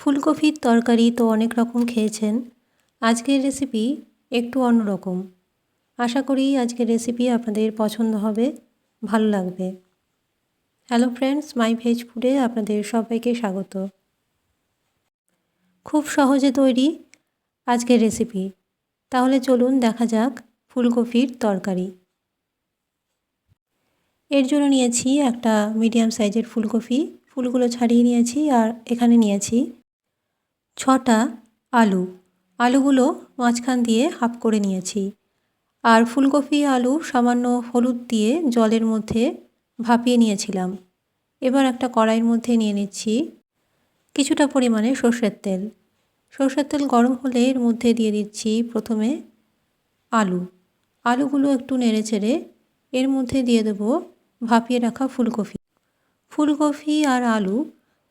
ফুলকপির তরকারি তো অনেক রকম খেয়েছেন। আজকের রেসিপি একটু অন্যরকম। আশা করি আজকের রেসিপি আপনাদের পছন্দ হবে, ভালো লাগবে। হ্যালো ফ্রেন্ডস মাই ভেজ ফুডে আপনাদের সবাইকে স্বাগত। খুব সহজে তৈরি আজকের রেসিপি তাহলে চলুন দেখা যাক ফুলকপির তরকারি। এর জন্য নিয়েছি একটা মিডিয়াম সাইজের ফুলকপি। ফুলগুলো ছাড়িয়ে নিয়েছি আর এখানে নিয়েছি ছটা আলু। আলুগুলো মাঝখান দিয়ে হাফ করে নিয়েছি। আর ফুলকপি আলু সামান্য হলুদ দিয়ে জলের মধ্যে ভাপিয়ে নিয়েছিলাম। এবার একটা কড়াইয়ের মধ্যে নিয়ে নিচ্ছি কিছুটা পরিমাণে সর্ষের তেল। সর্ষের তেল গরম হলে এর মধ্যে দিয়ে দিচ্ছি প্রথমে আলু। আলুগুলো একটু নেড়ে চেড়ে এর মধ্যে দিয়ে দেবো ভাপিয়ে রাখা ফুলকপি। ফুলকপি আর আলু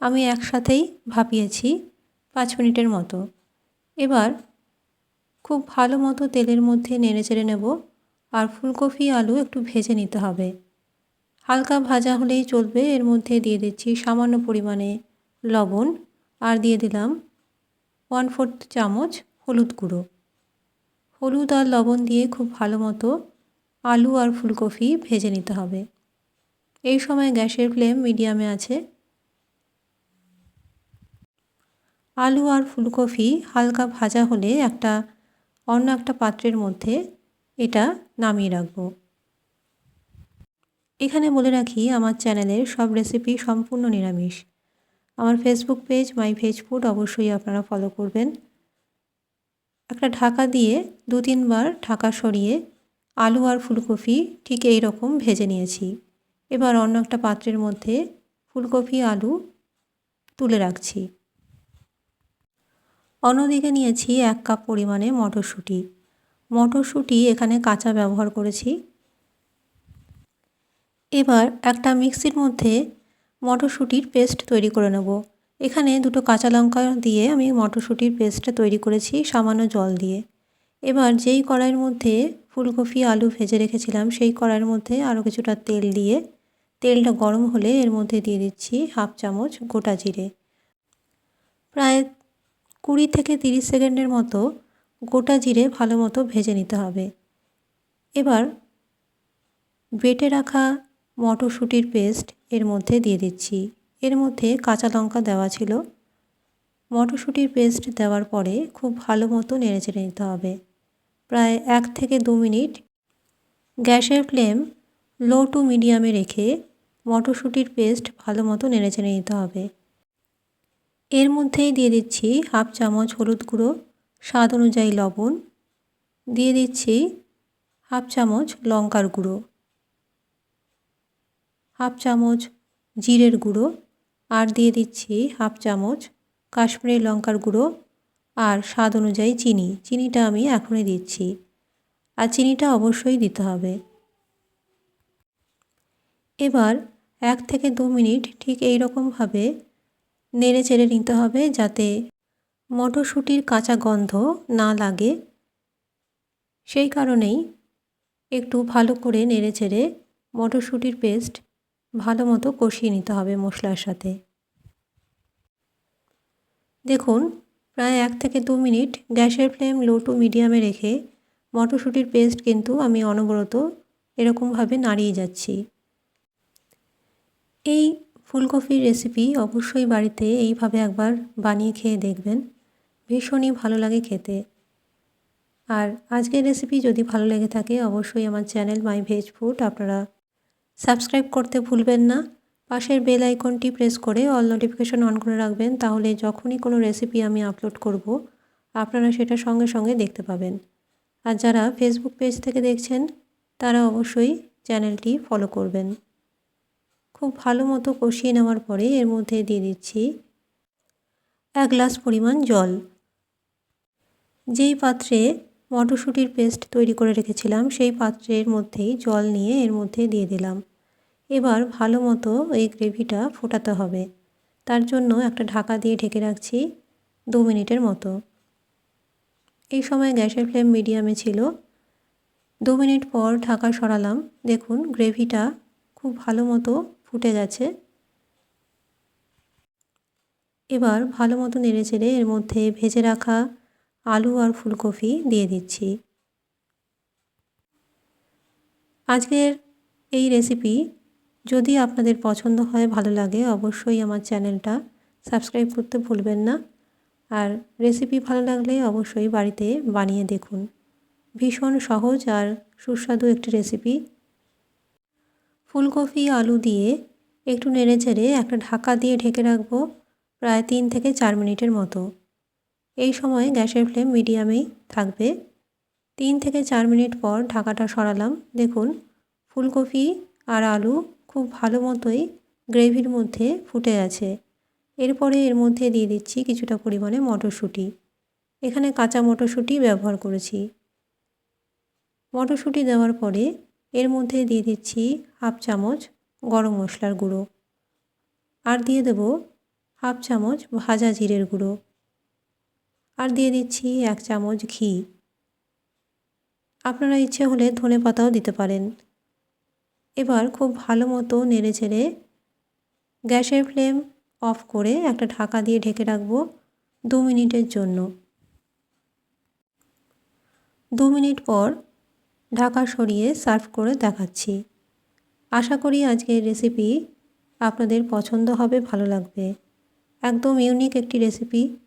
আমি একসাথেই ভাপিয়েছি। পাঁচ মিনিটের মতো। এবার খুব ভালো মতো তেলের মধ্যে নেড়ে চেড়ে নেব আর ফুলকপি আলু একটু ভেজে নিতে হবে। হালকা ভাজা হলেই চলবে। এর মধ্যে দিয়ে দিচ্ছি সামান্য পরিমাণে লবণ আর দিয়ে দিলাম ওয়ান ফোর্থ চামচ হলুদ গুঁড়ো। হলুদ আর লবণ দিয়ে খুব ভালো মতো আলু আর ফুলকপি ভেজে নিতে হবে। এই সময় গ্যাসের ফ্লেম মিডিয়ামে আছে। আলু আর ফুলকপি হালকা ভাজা হলে একটা, অন্য একটা পাত্রের মধ্যে এটা নামিয়ে রাখব। এখানে বলে রাখি, আমার চ্যানেলের সব রেসিপি সম্পূর্ণ নিরামিষ। আমার Facebook page my veg food অবশ্যই আপনারা ফলো করবেন। একটা ঢাকা দিয়ে দু তিনবার ঢাকা সরিয়ে আলু আর ফুলকপি ঠিক এই রকম ভেজে নিয়েছি। এবার অন্য একটা পাত্রের মধ্যে ফুলকপি আলু তুলে রাখছি। অন্যদিকে নিয়েছি এক কাপ পরিমাণে মটরশুঁটি। মটরশুঁটি এখানে কাঁচা ব্যবহার করেছি। এবার একটা মিক্সির মধ্যে মটরশুঁটির পেস্ট তৈরি করে নেব। এখানে দুটো কাঁচা লঙ্কা দিয়ে আমি মটরশুঁটির পেস্টটা তৈরি করেছি সামান্য জল দিয়ে। এবার যেই কড়াইয়ের মধ্যে ফুলকপি, আলু ভেজে রেখেছিলাম, সেই কড়াইয়ের মধ্যে আরও কিছুটা তেল দিয়ে, তেলটা গরম হলে এর মধ্যে দিয়ে দিচ্ছি হাফ চামচ গোটা জিরে। প্রায় কুড়ি থেকে তিরিশ সেকেন্ডের মতো গোটা জিরে ভালো মতো ভেজে নিতে হবে। এবার বেটে রাখা মটরশুঁটির পেস্ট এর মধ্যে দিয়ে দিচ্ছি। এর মধ্যে কাঁচা লঙ্কা দেওয়া ছিল। মটরশুঁটির পেস্ট দেওয়ার পরে খুব ভালো মতো নেড়ে চেড়ে নিতে হবে। প্রায় এক থেকে দু মিনিট গ্যাসের ফ্লেম লো টু মিডিয়ামে রেখে মটরশুঁটির পেস্ট ভালো মতো নেড়ে চেড়ে নিতে হবে। এর মধ্যেই দিয়ে দিচ্ছি হাফ চামচ হলুদ গুঁড়ো, স্বাদ অনুযায়ী লবণ। দিয়ে দিচ্ছি হাফ চামচ লঙ্কার গুঁড়ো, হাফ চামচ জিরের গুঁড়ো আর দিয়ে দিচ্ছি হাফ চামচ কাশ্মীরি লঙ্কার গুঁড়ো আর স্বাদ অনুযায়ী চিনি। চিনিটা আমি এখনই দিচ্ছি আর চিনিটা অবশ্যই দিতে হবে। এবার এক থেকে দু মিনিট ঠিক এই রকমভাবে নেড়ে চেড়ে নিতে হবে যাতে মটরশুঁটির কাঁচা গন্ধ না লাগে। সেই কারণেই একটু ভালো করে নেড়ে চেড়ে মটরশুঁটির পেস্ট ভালো মতো কষিয়ে নিতে হবে মশলার সাথে। দেখুন, প্রায় এক থেকে দু মিনিট গ্যাসের ফ্লেম লো টু মিডিয়ামে রেখে মটরশুঁটির পেস্ট কিন্তু আমি অনবরত এরকমভাবে নাড়িয়ে যাচ্ছি। এই ফুলকপির রেসিপি অবশ্যই বাড়িতে এইভাবে একবার বানিয়ে খেয়ে দেখবেন। ভীষণই ভালো লাগে খেতে। আর আজকের রেসিপি যদি ভালো লেগে থাকে অবশ্যই আমার চ্যানেল মাই ভেজ ফুড আপনারা সাবস্ক্রাইব করতে ভুলবেন না। পাশের বেল আইকনটি প্রেস করে অল নোটিফিকেশন অন করে রাখবেন তাহলে যখনই কোনো রেসিপি আমি আপলোড করব, আপনারা সেটা সঙ্গে সঙ্গে দেখতে পাবেন। আর যারা ফেসবুক পেজ থেকে দেখছেন, তারা অবশ্যই চ্যানেলটি ফলো করবেন। খুব ভালো মতো কষিয়ে নেওয়ার পরে এর মধ্যে দিয়ে দিচ্ছি এক গ্লাস পরিমাণ জল। যেই পাত্রে মটরশুঁটির পেস্ট তৈরি করে রেখেছিলাম, সেই পাত্রের মধ্যেই জল নিয়ে এর মধ্যে দিয়ে দিলাম। এবার ভালো মতো এই গ্রেভিটা ফোটাতে হবে। তার জন্য একটা ঢাকা দিয়ে ঢেকে রাখছি দু মিনিটের মতো। এই সময় গ্যাসের ফ্লেম মিডিয়ামে ছিল। দু মিনিট পর ঢাকা সরালাম। দেখুন, গ্রেভিটা খুব ভালো মতো ফুটে গেছে এবার ভালো মতো নেড়ে চেড়ে এর মধ্যে ভেজে রাখা আলু আর ফুলকপি দিয়ে দিচ্ছি। আজকের এই রেসিপি যদি আপনাদের পছন্দ হয়, ভালো লাগে, অবশ্যই আমার চ্যানেলটা সাবস্ক্রাইব করতে ভুলবেন না। আর রেসিপি ভালো লাগলে অবশ্যই বাড়িতে বানিয়ে দেখুন। ভীষণ সহজ আর সুস্বাদু একটি রেসিপি। ফুলকপি, আলু দিয়ে একটু নেড়ে চেড়ে একটা ঢাকা দিয়ে ঢেকে রাখব প্রায় তিন থেকে চার মিনিটের মতো। এই সময় গ্যাসের ফ্লেম মিডিয়ামেই থাকবে। তিন থেকে চার মিনিট পর ঢাকাটা সরালাম। দেখুন, ফুলকপি আর আলু খুব ভালো মতোই গ্রেভির মধ্যে ফুটে আছে। এরপরে এর মধ্যে দিয়ে দিচ্ছি কিছুটা পরিমাণে মটরশুঁটি। এখানে কাঁচা মটরশুঁটি ব্যবহার করেছি। মটরশুঁটি দেওয়ার পরে এর মধ্যে দিয়ে দিচ্ছি হাফ চামচ গরম মশলার গুঁড়ো। আর দিয়ে দেব হাফ চামচ ভাজা জিরের গুঁড়ো। আর দিয়ে দিচ্ছি এক চামচ ঘি। আপনারা ইচ্ছে হলে ধনে পাতাও দিতে পারেন। এবার খুব ভালো মতো নেড়ে চেড়ে গ্যাসের ফ্লেম অফ করে একটা ঢাকা দিয়ে ঢেকে রাখব দু মিনিটের জন্য। দু মিনিট পর ঢাকা সরিয়ে সার্ভ করে দেখাচ্ছি। আশা করি আজকের রেসিপি আপনাদের পছন্দ হবে, ভালো লাগবে। একদম ইউনিক একটি রেসিপি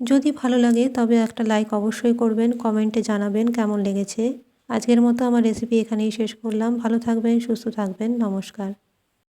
যদি ভালো লাগে, তবে একটা লাইক অবশ্যই করবেন কমেন্টে জানাবেন কেমন লেগেছে। আজকের মতো আমার রেসিপি এখানেই শেষ করলাম। ভালো থাকবেন, সুস্থ থাকবেন। নমস্কার।